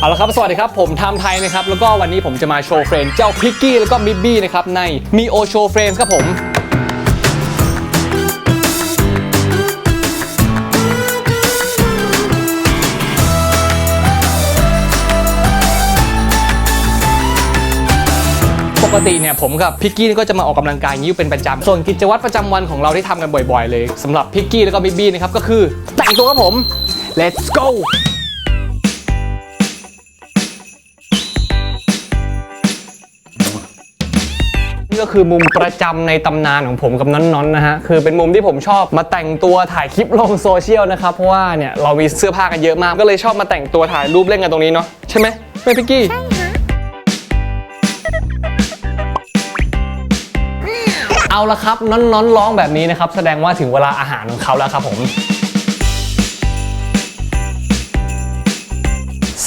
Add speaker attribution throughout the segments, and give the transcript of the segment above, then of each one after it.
Speaker 1: เอาละครับ สวัสดีครับ ผมไทม์ไทยนะครับ แล้วก็วันนี้ผมจะมาโชว์เฟรนเจ้าพิกกี้แล้วก็มิบบี้นะครับ ในมีโอโชว์เฟรนครับผมปกติเนี่ยผมกับพิกกี้ก็จะมาออกกำลังกายยิ้เป็นประจำส่วนกิจวัตรประจำวันของเราที่ทำกันบ่อยๆ เลยสำหรับพิกกี้แล้วก็มิบบี้นะครับก็คือแต่งตัวครับผม let's go ก็คือมุมประจำในตำนานของผมกับน้อนๆนะฮะคือเป็นมุมที่ผมชอบมาแต่งตัวถ่ายคลิปลงโซเชียลนะครับเพราะว่าเนี่ยเรามีเสื้อผ้ากันเยอะมากก็เลยชอบมาแต่งตัวถ่ายรูปเล่นกันตรงนี้เนาะใช่ไหมไม่พิกกี้เอาละครับน้อนๆร้องแบบนี้นะครับแสดงว่าถึงเวลาอาหารของเขาแล้วครับผม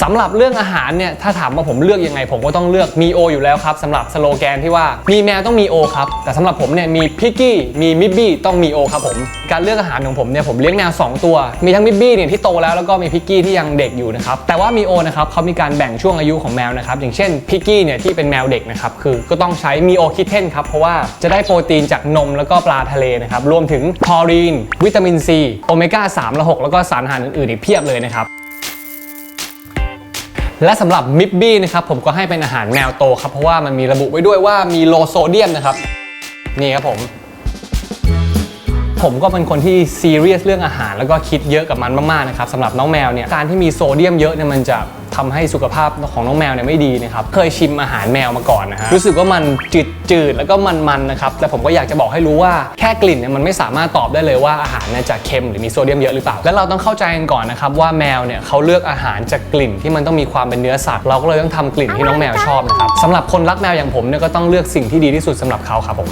Speaker 1: สำหรับเรื่องอาหารเนี่ยถ้าถามว่าผมเลือกยังไง ผมก็ต้องเลือกมีโออยู่แล้วครับสำหรับสโลแกนที่ว่ามีแมวต้องมีโอครับแต่สำหรับผมเนี่ยมีพิกกี้มีมิบบี้ต้องมีโอครับผมการเลือกอาหารของผมเนี่ยผมเลี้ยงแมวสองตัว มีทั้งมิบบี้เนี่ยที่โตแล้วแล้วก็มีพิกกี้ที่ยังเด็กอยู่นะครับแต่ว่ามีโอนะครับเขามีการแบ่งช่วงอายุของแมวนะครับอย่างเช่นพิกกี้เนี่ยที่เป็นแมวเด็กนะครับคือก็ต้องใช้มีโอคิเทนครับเพราะว่าจะได้โปรตีนจากนมแล้วก็ปลาทะเลนะครับรวมถึงทอรีน วิตามินซีโอเมก้า3และ6แล้วก็สารอาหารอื่นๆอีกเพียบเลยนะครับ และสำหรับมิบบี้นะครับผมก็ให้เป็นอาหารแมวโตครับเพราะว่ามันมีระบุไว้ด้วยว่ามีโลโซเดียมนะครับนี่ครับผม ผมก็เป็นคนที่ซีเรียสเรื่องอาหาร แล้วก็คิดเยอะกับมันมากๆนะครับสำหรับน้องแมวเนี่ยการที่มีโซเดียมเยอะเนี่ยมันจะทำให้สุขภาพของน้องแมวเนี่ยไม่ดีนะครับ เคยชิมอาหารแมวมาก่อนนะฮะ รู้สึกว่ามันจืดๆแล้วก็มันๆนะครับ แต่ผมก็อยากจะบอกให้รู้ว่าแค่กลิ่นเนี่ยมันไม่สามารถตอบได้เลยว่าอาหารเนี่ยจะเค็มหรือมีโซเดียมเยอะหรือเปล่า และเราต้องเข้าใจกันก่อนนะครับว่าแมวเนี่ยเขาเลือกอาหารจากกลิ่นที่มันต้องมีความเป็นเนื้อสัตว์ เราก็เลยต้องทำกลิ่นที่น้องแมวชอบนะครับสำหรับคนรักแมวอย่างผมเนี่ยก็ต้องเลือกสิ่งที่ดีที่สุดสำหรับเขาครับผม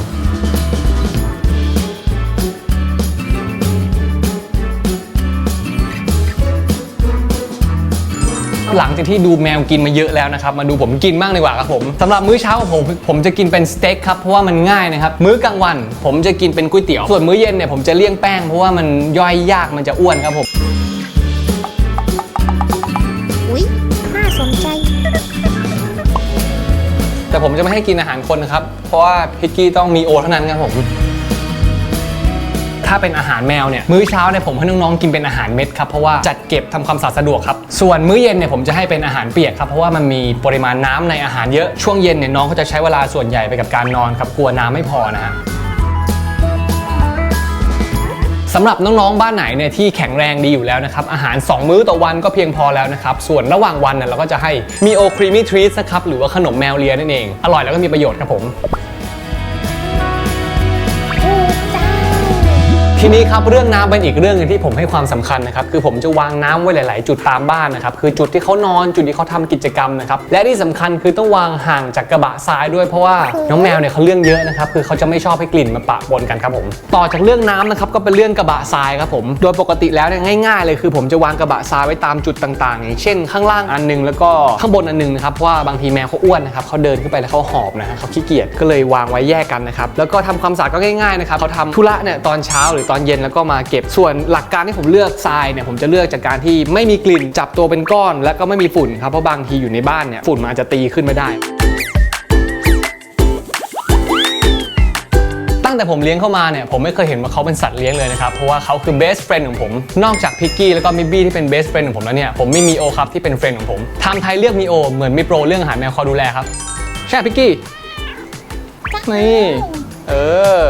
Speaker 1: หลังจากที่ดูแมวกินมาเยอะแล้วนะครับ มาดูผมกินบ้างดีกว่าครับผมสำหรับมื้อเช้าของผมผมจะกินเป็นสเต็กครับเพราะว่ามันง่ายนะครับมื้อกลางวัน ผมจะกินเป็นก๋วยเตี๋ยวส่วนมื้อเย็นเนี่ยผมจะเลี่ยงแป้งเพราะว่ามันย่อยยากมันจะอ้วนครับผม
Speaker 2: อุ๊ยน่าสนใจ
Speaker 1: แต่ผมจะไม่ให้กินอาหารคนนะครับเพราะว่าพิกกี้ต้องมีโอเท่านั้นครับผม ถ้าเป็นอาหารแมวเนี่ยมื้อเช้าเนี่ยผมให้น้องๆกินเป็นอาหารเม็ดครับเพราะว่าจัดเก็บทำความสะอาดสะดวกครับส่วนมื้อเย็นเนี่ยผมจะให้เป็นอาหารเปียกครับเพราะว่ามันมีปริมาณน้ำในอาหารเยอะช่วงเย็นเนี่ยน้องเขาจะใช้เวลาส่วนใหญ่ไปกับการนอนครับกลัวน้ำไม่พอนะฮะสำหรับน้องๆ บ้านไหนเนี่ยที่แข็งแรงดีอยู่แล้วนะครับ อาหาร 2 มื้อต่อวันก็เพียงพอแล้วนะครับ ส่วนระหว่างวันเนี่ยเราก็จะให้มีโอครีมี่ทรีสนะครับหรือว่าขนมแมวเลียนั่นเอง อร่อยแล้วก็มีประโยชน์ครับผม ทีนี้ครับเรื่องน้ำเป็นอีกเรื่องหนึงที่ผมให้ความสำคัญนะครับคือผมจะวางน้ำไว้หลาย ๆ จุดตามบ้านนะครับคือจุดที่เขานอนจุดที่เขาทำกิจกรรมนะครับและที่สำคัญคือต้องวางห่างจากกระบะทรายด้วยเพราะว่าน้องแมวเนี่ยเขาเรื่องเยอะนะครับคือเขาจะไม่ชอบให้กลิ่นมาปะปนกันครับผมต่อจากเรื่องน้ำนะครับก็เป็นเรื่องกระบะทรายครับผมโดยปกติแล้วเนี่ยง่ายๆ เลยคือ ผมจะวางกระบะทรายไว้ตามจุดต่างๆอย่างเช่น ข้างล่างอันหนึงแล้วก็ข้างบนอันหนึงนะครับเพราะว่าบางทีแมวเขาอ้วนนะครับเขาเดินขึ้นไปแล้วเขาหอบนะฮะเขาขี้เกียจก็เลยวางไว้แยกกันนะครับแล้วก็ทำความสะอาดก็ง่ายๆนะครับเขาทำธุระเนี่ยตอนเช้าหรือตอนเย็นแล้วก็มาเก็บส่วนหลักการที่ผมเลือกทรายเนี่ยผมจะเลือกจากการที่ไม่มีกลิ่นจับตัวเป็นก้อน แล้วก็ไม่มีฝุ่นครับเพราะบางทีอยู่ในบ้านเนี่ยฝุ่นมันอาจจะตีขึ้นไม่ได้ตั้งแต่ผมเลี้ยงเข้ามาเนี่ยผมไม่เคยเห็นว่าเขาเป็นสัตว์เลี้ยงเลยนะครับ เพราะว่าเขาคือ best friend ของผม นอกจากพิกกี้แล้วก็มิบบี้ที่เป็น best friend ของผมแล้วเนี่ยผมมีมีโอครับที่เป็น friend ของผมทม์ไทยเลือกมีโอ เหมือนมีโปรเรื่องอาหารแมวคอยดูแลครับ ใช่พิกกี้นี่เออ